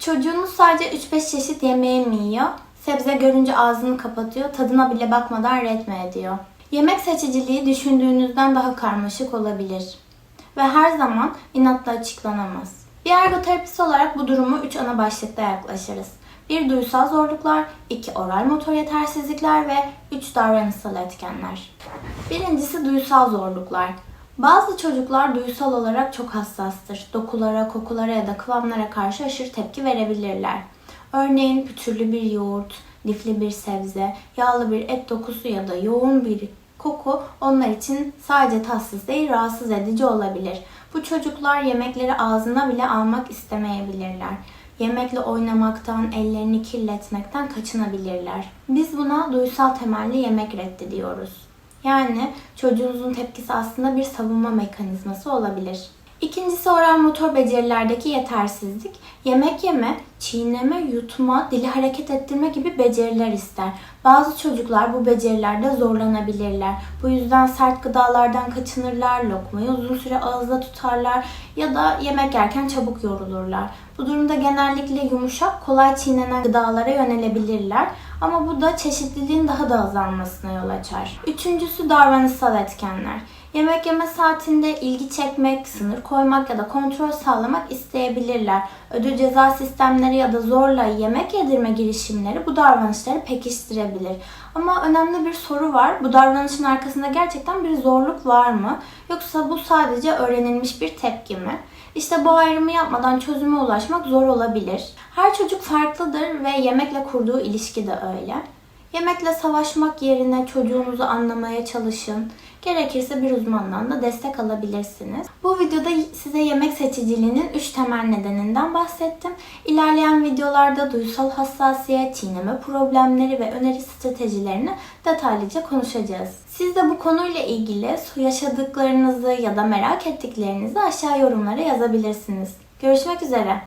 Çocuğunuz sadece 3-5 çeşit yemeği mi yiyor? Sebze görünce ağzını kapatıyor, tadına bile bakmadan ret mi ediyor? Yemek seçiciliği düşündüğünüzden daha karmaşık olabilir. Ve her zaman inatla açıklanamaz. Bir ergoterapist olarak bu durumu 3 ana başlıkta yaklaşırız. Bir duysal zorluklar, iki oral motor yetersizlikler ve üç davranışsal etkenler. Birincisi duysal zorluklar. Bazı çocuklar duysal olarak çok hassastır. Dokulara, kokulara ya da kıvamlara karşı aşırı tepki verebilirler. Örneğin pütürlü bir yoğurt, lifli bir sebze, yağlı bir et dokusu ya da yoğun bir koku onlar için sadece tatsız değil rahatsız edici olabilir. Bu çocuklar yemekleri ağzına bile almak istemeyebilirler. Yemekle oynamaktan, ellerini kirletmekten kaçınabilirler. Biz buna duysal temelli yemek reddi diyoruz. Yani çocuğunuzun tepkisi aslında bir savunma mekanizması olabilir. İkincisi oral motor becerilerdeki yetersizlik. Yemek yeme, çiğneme, yutma, dili hareket ettirme gibi beceriler ister. Bazı çocuklar bu becerilerde zorlanabilirler. Bu yüzden sert gıdalardan kaçınırlar, lokmayı uzun süre ağızda tutarlar ya da yemek yerken çabuk yorulurlar. Bu durumda genellikle yumuşak, kolay çiğnenen gıdalara yönelebilirler. Ama bu da çeşitliliğin daha da azalmasına yol açar. Üçüncüsü davranışsal etkenler. Yemek yeme saatinde ilgi çekmek, sınır koymak ya da kontrol sağlamak isteyebilirler. Ödül ceza sistemleri ya da zorla yemek yedirme girişimleri bu davranışları pekiştirebilir. Ama önemli bir soru var. Bu davranışın arkasında gerçekten bir zorluk var mı? Yoksa bu sadece öğrenilmiş bir tepki mi? İşte bu ayrımı yapmadan çözüme ulaşmak zor olabilir. Her çocuk farklıdır ve yemekle kurduğu ilişki de öyle. Yemekle savaşmak yerine çocuğunuzu anlamaya çalışın. Gerekirse bir uzmandan da destek alabilirsiniz. Bu videoda size yemek seçiciliğinin 3 temel nedeninden bahsettim. İlerleyen videolarda duysal hassasiyet, çiğneme problemleri ve öneri stratejilerini detaylıca konuşacağız. Siz de bu konuyla ilgili yaşadıklarınızı ya da merak ettiklerinizi aşağı yorumlara yazabilirsiniz. Görüşmek üzere.